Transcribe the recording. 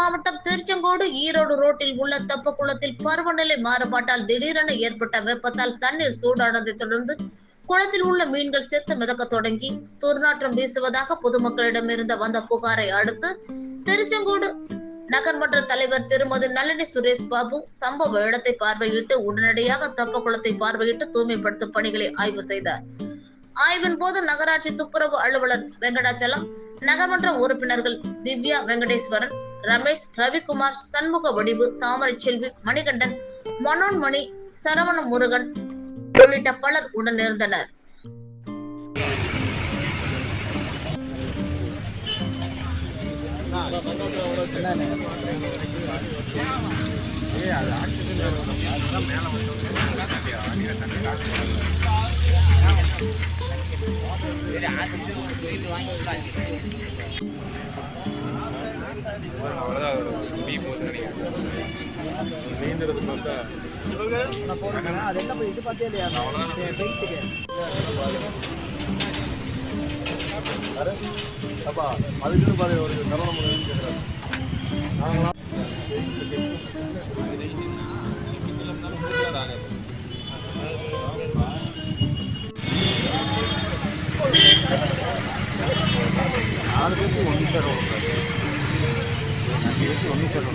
மாவட்டம் திருச்செங்கோடு ஈரோடு ரோட்டில் உள்ள தெப்பக்குளத்தில் பருவநிலை மாறுபாட்டால் திடீரென ஏற்பட்ட வெப்பத்தால் தண்ணீர் சூடானதை தொடர்ந்து குளத்தில் உள்ள மீன்கள் செத்து மிதக்க தொடங்கி துர்நாற்றம் வீசுவதாக பொதுமக்களிடமிருந்து வந்த புகாரை அடுத்து திருச்செங்கோடு நகர்மன்ற தலைவர் திருமதி நளினி சுரேஷ் பாபு சம்பவ இடத்தை பார்வையிட்டு உடனடியாக தெப்பக்குளத்தை பார்வையிட்டு தூய்மைப்படுத்தும் பணிகளை ஆய்வு செய்தார். ஆய்வின் போது நகராட்சி துப்புரவு அலுவலர் வெங்கடாச்சலம் நகர்மன்ற உறுப்பினர்கள் திவ்யா வெங்கடேஸ்வரன் ரமேஷ் ரவிக்குமார் சண்முக வடிவு தாமரை செல்வி மணிகண்டன் மனோன்மணி சரவண முருகன் உள்ளிட்ட பலர் உடனிருந்தனர் வாங்கி நீந்துறது பார்த்தா அது என்ன இது பார்த்தே இல்லையா அப்பா அதுக்குன்னு பாரு ஒரு கவனம் முருகன் நாங்களாம் நாலு பேருக்கு ஒன்று சார் ஒன்று சார்.